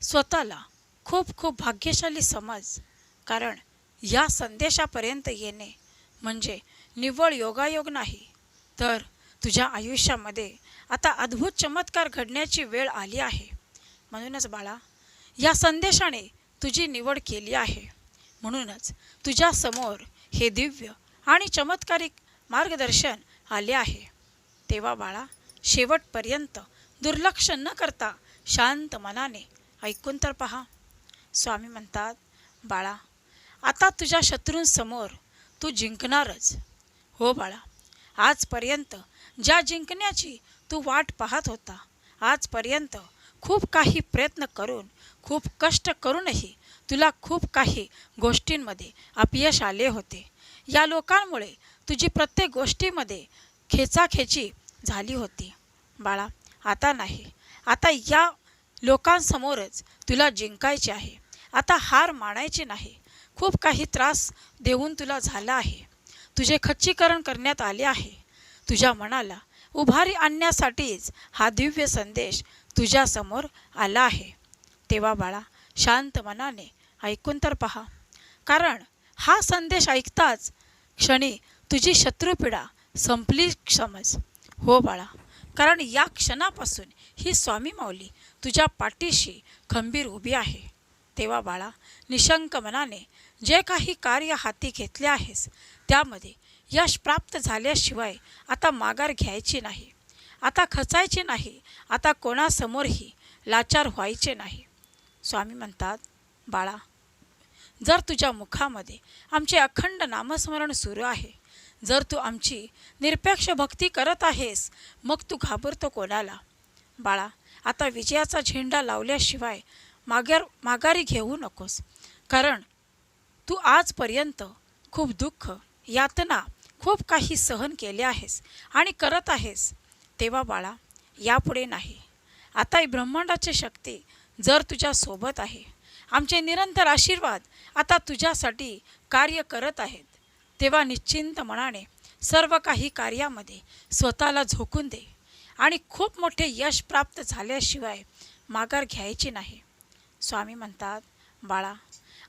स्वतःला खूप खूप भाग्यशाली समज. कारण या संदेशापर्यंत येणे म्हणजे निव्वळ योगायोग नाही. तर तुझ्या आयुष्यामध्ये आता अद्भुत चमत्कार घडण्याची वेळ आली आहे. म्हणूनच बाळा या संदेशाने तुझी निवड केली आहे. म्हणूनच तुझ्या समोर हे दिव्य आणि चमत्कारिक मार्गदर्शन आले आहे. तेव्हा बाळा शेवटपर्यंत दुर्लक्ष न करता शांत मनाने ऐकून तर पहा. स्वामी म्हणतात बाळा आता तुझ्या शत्रूंसमोर तू जिंकणारच. हो बाळा आजपर्यंत ज्या जिंकण्याची तू वाट पाहत होता आजपर्यंत खूप काही प्रयत्न करून खूप कष्ट करूनही तुला खूप काही गोष्टींमध्ये अपयश आले होते. या लोकांमुळे तुझी प्रत्येक गोष्टीमध्ये खेचाखेची झाली होती. बाळा आता नाही. आता या लोकांसमोरच तुला जिंकायचे आहे. आता हार मानायची नाही. खूप काही त्रास देऊन तुला झाला आहे. तुझे खच्चीकरण करण्यात आले आहे. तुझ्या मनाला उभारी आणण्यासाठीच हा दिव्य संदेश तुझ्यासमोर आला आहे. तेव्हा बाळा शांत मनाने ऐकून तर पहा. कारण हा संदेश ऐकताच क्षणी तुझी शत्रुपीडा संपली समज हो बाळा कारण या क्षणापासून ही स्वामी माऊली तुझ्या पाठीशी खंबीर उभी आहे. तेव्हा बाळा निशंक मनाने जे काही कार्य हाती घेतले आहेस त्यामध्ये यश प्राप्त झाल्याशिवाय आता माघार घ्यायची नाही. आता खचायचे नाही. आता कोणासमोरही लाचार व्हायचे नाही. स्वामी म्हणतात बाळा जर तुझ्या मुखामध्ये आमचे अखंड नामस्मरण सुरू आहे जर तू आमची निरपेक्ष भक्ती करत आहेस मग तू घाबरतो कोणाला? बाळा आता विजयाचा झेंडा लावल्याशिवाय माघार माघारी घेऊ नकोस. कारण तू आजपर्यंत खूप दुःख यातना खूप काही सहन केले आहेस आणि करत आहेस. तेव्हा बाळा यापुढे नाही. आता ब्रह्मांडाची शक्ती जर तुझ्या सोबत आहे. आमचे निरंतर आशीर्वाद आता तुझ्यासाठी कार्य करत आहेत. तेव्हा निश्चिंत मनाने सर्व काही कार्यामध्ये स्वतःला झोकून दे. आणि खूप मोठे यश प्राप्त झाल्याशिवाय माघार घ्यायची नाही. स्वामी म्हणतात बाळा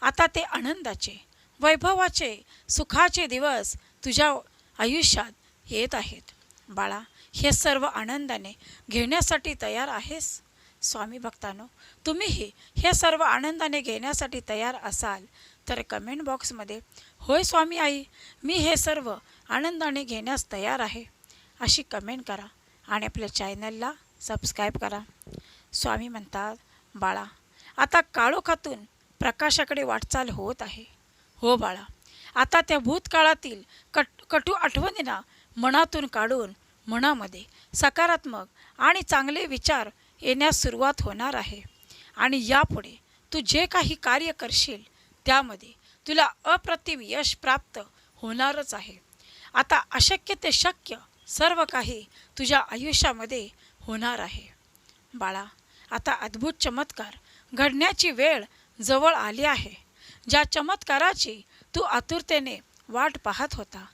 आता ते आनंदाचे वैभवाचे सुखाचे दिवस तुझ्या आयुष्यात येत आहेत. बाळा हे सर्व आनंदाने घेण्यासाठी तयार आहेस? स्वामी भक्तांनो तुम्हीही हे सर्व आनंदाने घेण्यासाठी तयार असाल तर कमेंट बॉक्समध्ये होय स्वामी आई मी हे सर्व आनंदाने घेण्यास तयार आहे. अशी कमेंट करा. आणि आपल्या चॅनलला सबस्क्राईब करा. स्वामी म्हणतात बाळा आता काळोखातून प्रकाशाकडे वाटचाल होत आहे. हो बाळा आता त्या भूतकाळातील कट कटू आठवणींना मनातून काढून मनामध्ये सकारात्मक आणि चांगले विचार येण्यास सुरुवात होणार आहे. आणि यापुढे तू जे काही कार्य करशील त्यामध्ये तुला अप्रतिम यश प्राप्त होणारच आहे. आता अशक्य ते शक्य सर्व काही तुझ्या आयुष्यामध्ये होणार आहे. बाळा आता अद्भुत चमत्कार घडण्याची वेळ जवळ आली आहे. ज्या चमत्काराची तू आतुरतेने वाट पाहत होता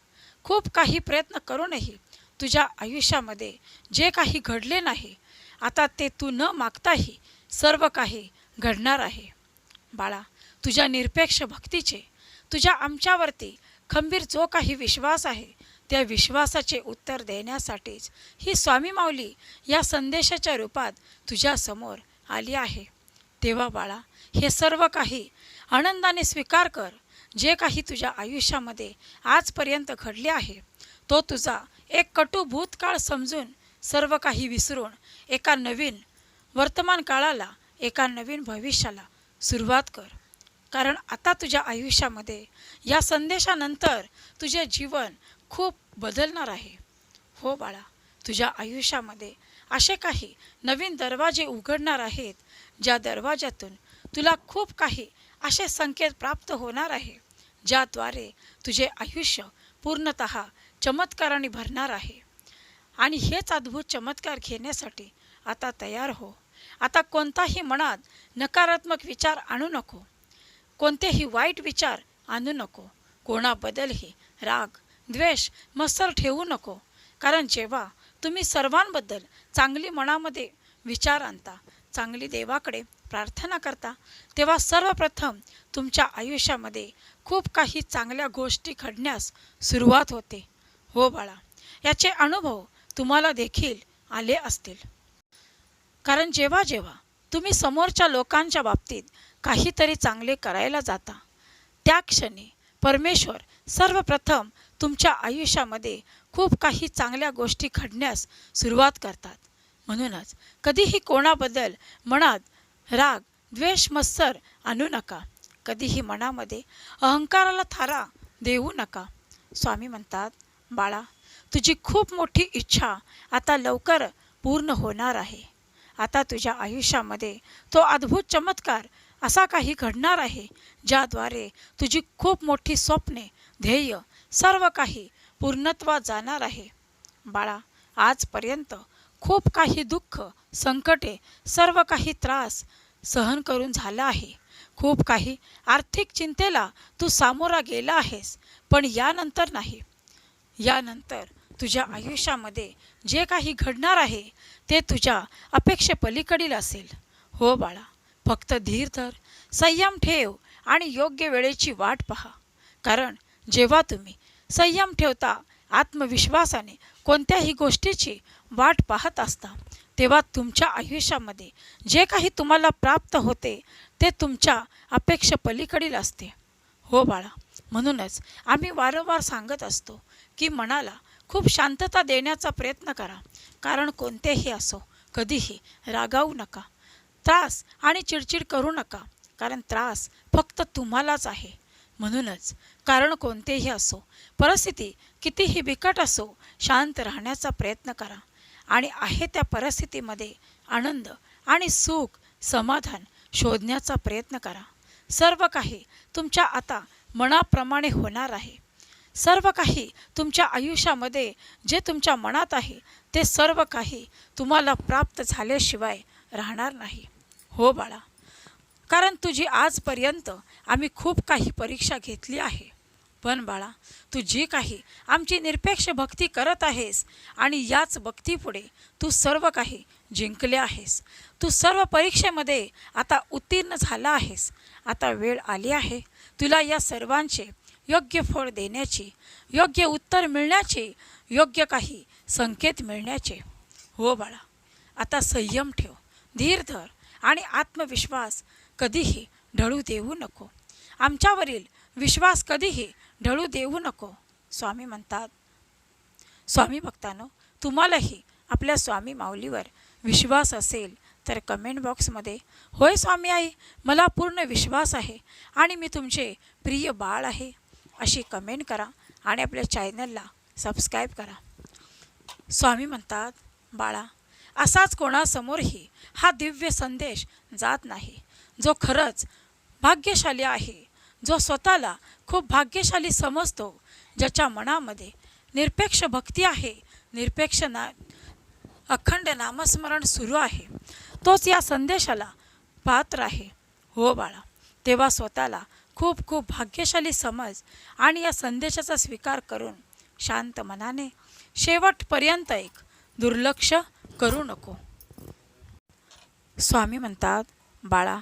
खूप काही प्रयत्न करूनही तुझ्या आयुष्यामध्ये जे काही घडले नाही आता ते तू न मागताही सर्व काही घडणार आहे. बाळा तुझ्या निरपेक्ष भक्तीचे तुझ्या आमच्यावरती खंबीर जो काही विश्वास आहे त्या विश्वासाचे उत्तर देण्यासाठीच ही स्वामी माऊली या संदेशाच्या रूपात तुझ्यासमोर आली आहे. तेव्हा बाळा हे सर्व काही आनंदाने स्वीकार कर. जे काही तुझ्या आयुष्यामध्ये आजपर्यंत घडले आहे तो तुझा एक कटू भूतकाळ समजून सर्व काही विसरून एका नवीन वर्तमान काळाला एका नवीन भविष्याला सुरुवात कर. कारण आता तुझ्या आयुष्यामध्ये या संदेशानंतर तुझे जीवन खूप बदलणार आहे. हो बाळा तुझ्या आयुष्यामध्ये असे काही नवीन दरवाजे उघडणार आहेत ज्या दरवाज्यातून तुला खूप काही असे संकेत प्राप्त होणार आहे ज्याद्वारे तुझे आयुष्य पूर्णत चमत्काराने भरणार आहे. आणि हेच अद्भुत चमत्कार घेण्यासाठी आता तयार हो. आता कोणताही मनात नकारात्मक विचार आणू नको. कोणतेही वाईट विचार आणू नको. कोणाबद्दलही राग द्वेष मत्सर ठेवू नको. कारण जेव्हा तुम्ही सर्वांबद्दल चांगली मनामध्ये विचार आणता चांगली देवाकडे प्रार्थना करता तेव्हा सर्वप्रथम तुमच्या आयुष्यामध्ये खूप काही चांगल्या गोष्टी घडण्यास सुरुवात होते. हो बाळा याचे अनुभव तुम्हाला देखील आले असतील. कारण जेव्हा जेव्हा तुम्ही समोरच्या लोकांच्या बाबतीत काहीतरी चांगले करायला जाता त्या क्षणी परमेश्वर सर्वप्रथम तुमच्या आयुष्यामध्ये खूप काही चांगल्या गोष्टी घडण्यास सुरुवात करतात. म्हणूनच कधीही कोणाबद्दल मनात राग द्वेष मत्सर आणू नका. कधीही मनामध्ये अहंकाराला थारा देऊ नका. स्वामी म्हणतात बाळा तुझी खूप मोठी इच्छा आता लवकर पूर्ण होणार आहे. आता तुझ्या आयुष्यामध्ये तो अद्भुत चमत्कार असा काही घडणार आहे ज्याद्वारे तुझी खूप मोठी स्वप्ने ध्येय सर्व काही पूर्णत्वा जाणार आहे. बाळा आजपर्यंत खूप काही दुःख संकटे सर्व काही त्रास सहन करून झाला आहे. खूप काही आर्थिक चिंतेला तू सामोरा गेला आहेस पण यानंतर नाही. यानंतर तुझ्या आयुष्यामध्ये जे काही घडणार आहे ते तुझ्या अपेक्षेपलीकडील असेल. हो बाळा फक्त धीर धर संयम ठेव आणि योग्य वेळेची वाट पहा. कारण जेव्हा तुम्ही संयम ठेवता आत्मविश्वासाने कोणत्याही गोष्टीची वाट पाहत असता तेव्हा तुमच्या आयुष्यामध्ये जे काही तुम्हाला प्राप्त होते ते तुमच्या अपेक्षेपलीकडील असते. हो बाळा म्हणूनच आम्ही वारंवार सांगत असतो की मनाला खूप शांतता देण्याचा प्रयत्न करा कारण कोणतेही असो कधीही रागावू नका. त्रास आणि चिडचिड करू नका कारण त्रास फक्त तुम्हालाच आहे. म्हणूनच कारण कोणतेही असो परिस्थिती कितीही बिकट असो शांत राहण्याचा प्रयत्न करा. आणि आहे त्या परिस्थितीमध्ये आनंद आणि सुख समाधान शोधण्याचा प्रयत्न करा. सर्व काही तुमच्या आता मनाप्रमाणे होणार आहे. सर्व काही तुमच्या आयुष्यामध्ये जे तुमच्या मनात आहे ते सर्व काही तुम्हाला प्राप्त झाल्याशिवाय राहणार नाही. हो बाळा कारण तुझी आजपर्यंत आम्ही खूप काही परीक्षा घेतली आहे. पण बाळा तू जी काही आमची निरपेक्ष भक्ती करत आहेस आणि याच भक्तीपुढे तू सर्व काही जिंकले आहेस. तू सर्व परीक्षेमध्ये आता उत्तीर्ण झाला आहेस. आता वेळ आली आहे. तुला या सर्वांचे योग्य फळ देण्याची योग्य उत्तर मिळण्याचे योग्य काही संकेत मिळण्याचे. हो बाळा आता संयम ठेव धीर धर आणि आत्मविश्वास कधीही ढळू देऊ नको. आमच्यावरील विश्वास कधीही ढळू देऊ नको स्वामी म्हणतात. स्वामी भक्तांनो तुम्हालाही आपल्या स्वामी माऊलीवर विश्वास असेल तर कमेंट बॉक्समध्ये होय स्वामी आई मला पूर्ण विश्वास आहे आणि मी तुमचे प्रिय बाळ आहे. अशी कमेंट करा आणि आपल्या चॅनलला सबस्क्राईब करा. स्वामी म्हणतात बाळा असाच कोणासमोरही हा दिव्य संदेश जात नाही. जो खरंच भाग्यशाली आहे जो स्वतःला खूप भाग्यशाली समजतो ज्याच्या मनामध्ये निरपेक्ष भक्ती आहे निरपेक्ष ना अखंड नामस्मरण सुरू आहे तोच या संदेशाला पात्र आहे. हो बाळा तेव्हा स्वतःला खूप खूप भाग्यशाली समज आणि या संदेशाचा स्वीकार करून शांत मनाने शेवटपर्यंत एक दुर्लक्ष करू नको. स्वामी म्हणतात बाळा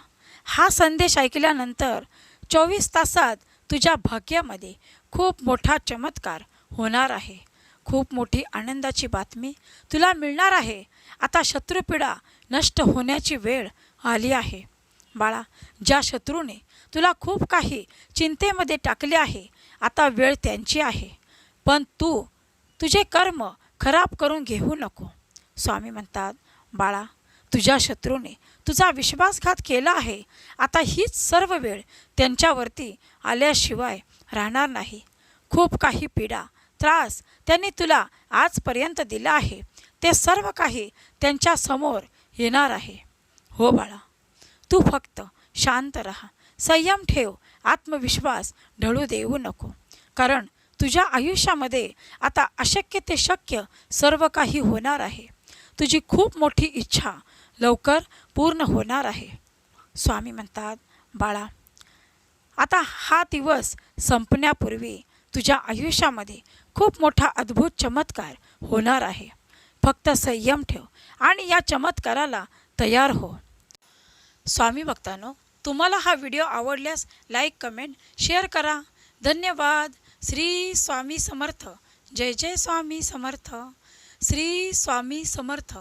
हा संदेश ऐकल्यानंतर चोवीस तासात तुझ्या भाग्यामध्ये खूप मोठा चमत्कार होणार आहे. खूप मोठी आनंदाची बातमी तुला मिळणार आहे. आता शत्रुपिडा नष्ट होण्याची वेळ आली आहे. बाळा ज्या शत्रूने तुला खूप काही चिंतेमध्ये टाकले आहे आता वेळ त्यांची आहे. पण तू तुझे कर्म खराब करून घेऊ नको. स्वामी म्हणतात बाळा तुझ्या शत्रूने तुझा विश्वासघात केला आहे. आता हीच सर्व वेळ त्यांच्यावरती आल्याशिवाय राहणार नाही. खूप काही पीडा त्रास त्यांनी तुला आजपर्यंत दिला आहे. ते सर्व काही त्यांच्यासमोर येणार आहे. हो बाळा तू फक्त शांत राहा. संयम ठेव. आत्मविश्वास ढळू देऊ नको. कारण तुझ्या आयुष्यामध्ये आता अशक्य ते शक्य सर्व काही होणार आहे. तुझी खूप मोठी इच्छा लवकर पूर्ण होणार आहे. स्वामी म्हणतात बाळा आता हा दिवस संपण्यापूर्वी तुझ्या आयुष्यामध्ये खूप मोठा अद्भुत चमत्कार होणार आहे. फक्त संयम ठेव आणि या चमत्काराला तयार हो. स्वामी भक्तांनो तुम्हाला हा व्हिडिओ आवडल्यास लाईक कमेंट शेअर करा. धन्यवाद. श्री स्वामी समर्थ. जय जय स्वामी समर्थ. श्री स्वामी समर्थ.